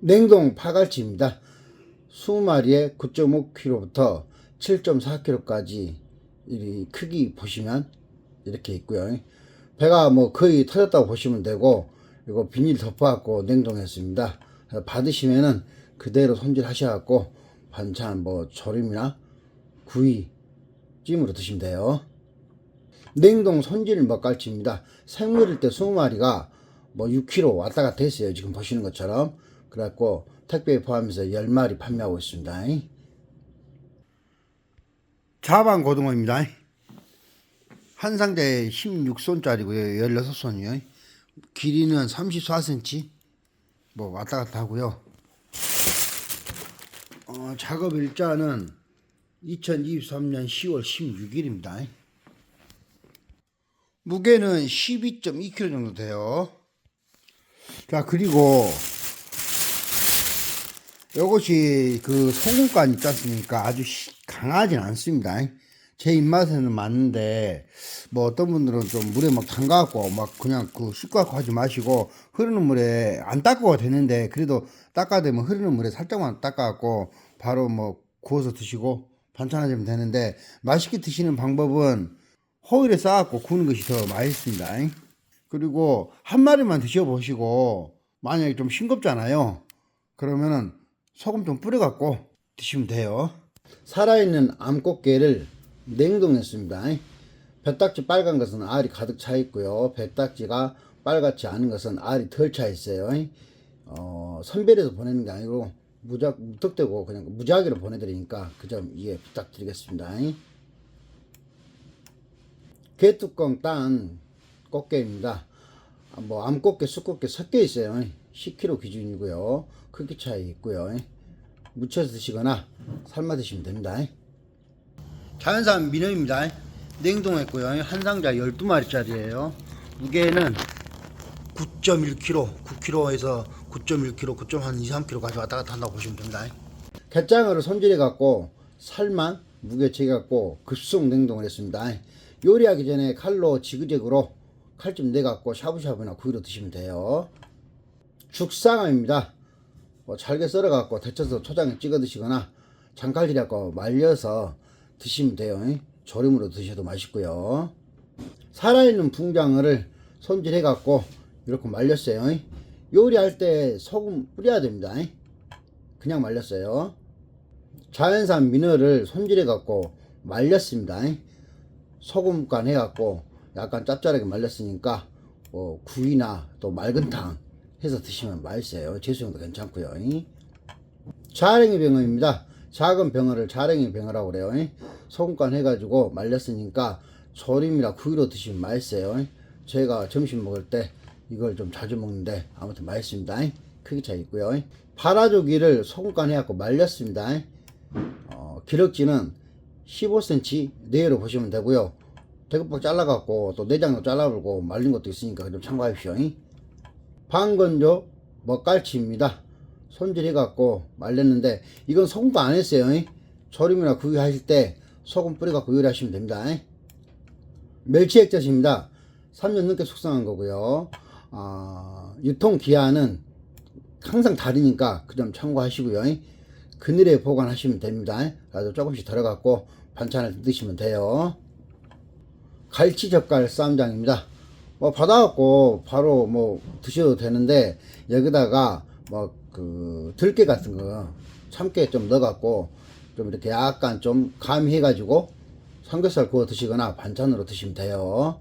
냉동 파갈치입니다. 20마리에 9.5kg부터 7.4kg까지 이 크기 보시면 이렇게 있고요. 배가 뭐 거의 터졌다고 보시면 되고 이거 비닐 덮어갖고 냉동했습니다. 받으시면은 그대로 손질하셔갖고 반찬 뭐 조림이나 구이 찜으로 드시면 돼요. 냉동 손질 먹갈치입니다. 생물일 때 20마리가 뭐 6kg 왔다 갔다 했어요. 지금 보시는 것처럼. 그래갖고 택배 포함해서 10마리 판매하고 있습니다. 자반 고등어입니다. 한 상자에 16손짜리고요. 16손이요. 길이는 34cm. 뭐 왔다 갔다 하고요. 어, 작업 일자는 2023년 10월 16일입니다. 무게는 12.2kg 정도 돼요. 자, 그리고 요것이 그 소금간 있지 않습니까? 아주 시- 강하진 않습니다. 제 입맛에는 맞는데, 뭐 어떤 분들은 좀 물에 막 담가갖고 막 그냥 그 씻고갖고 하지 마시고 흐르는 물에 안 닦아도 되는데, 그래도 닦아야 되면 흐르는 물에 살짝만 닦아갖고 바로 뭐 구워서 드시고 반찬하시면 되는데, 맛있게 드시는 방법은 호일에 쌓아갖고 구우는 것이 더 맛있습니다. 그리고 한 마리만 드셔보시고, 만약에 좀 싱겁잖아요. 그러면은 소금 좀 뿌려갖고 드시면 돼요. 살아있는 암꽃게를 냉동했습니다. 배딱지 빨간 것은 알이 가득 차 있고요. 배딱지가 빨갛지 않은 것은 알이 덜 차 있어요. 어, 선별해서 보내는 게 아니고 무작 무턱대고 그냥 무작위로 보내드리니까 그 점 이해 부탁드리겠습니다. 개뚜껑 딴 꽃게입니다. 아, 뭐 암꽃게, 쑥꽃게 섞여 있어요. 10kg 기준이고요. 크기 차이 있고요. 무쳐서 드시거나 삶아 드시면 됩니다. 자연산 민어입니다. 냉동했고요. 한 상자 12마리짜리예요. 무게는 9.1kg, 9kg에서 9.1kg, 9.한 2, 3kg 가져 왔다 갔다 한다고 보시면 됩니다. 갯장어를 손질해 갖고 살만 무게채 갖고 급속 냉동을 했습니다. 요리하기 전에 칼로 지그재그로 칼 좀 내갖고 샤브샤브나 구이로 드시면 돼요. 죽상어입니다. 뭐 잘게 썰어갖고 데쳐서 초장에 찍어 드시거나 장칼질해갖고 말려서 드시면 돼요. 조림으로 드셔도 맛있고요. 살아있는 붕장어를 손질해갖고 이렇게 말렸어요. 요리할 때 소금 뿌려야 됩니다. 그냥 말렸어요. 자연산 민어를 손질해갖고 말렸습니다. 소금간 해갖고 약간 짭짤하게 말렸으니까 뭐 구이나 또 맑은탕 해서 드시면 맛있어요. 제수용도 괜찮고요. 자랭이 병어입니다. 작은 병어를 자랭이 병어라고 그래요. 소금간 해가지고 말렸으니까 조림이나 구이로 드시면 맛있어요. 저희가 점심 먹을 때 이걸 좀 자주 먹는데 아무튼 맛있습니다. 크기 차이 있고요. 파라조기를 소금간 해갖고 말렸습니다. 어, 기럭지는 15cm 내외로 보시면 되고요. 대급박 잘라갖고 또 내장도 잘라불고 말린 것도 있으니까 좀 참고하십시오. 방건조 먹갈치입니다. 손질해갖고 말렸는데 이건 소금도 안 했어요. 조림이나 구이 하실 때 소금 뿌려갖고 요리하시면 됩니다. 멸치 액젓입니다. 3년 넘게 숙성한 거고요. 아, 유통 기한은 항상 다르니까 그 점 참고하시고요. 그늘에 보관하시면 됩니다. 그래서 조금씩 들어갖고 반찬을 드시면 돼요. 갈치 젓갈 쌈장입니다. 뭐 받아갖고 바로 뭐 드셔도 되는데 여기다가 뭐 그 들깨 같은 거 참깨 좀 넣어갖고 좀 이렇게 약간 좀 가미해가지고 삼겹살 구워 드시거나 반찬으로 드시면 돼요.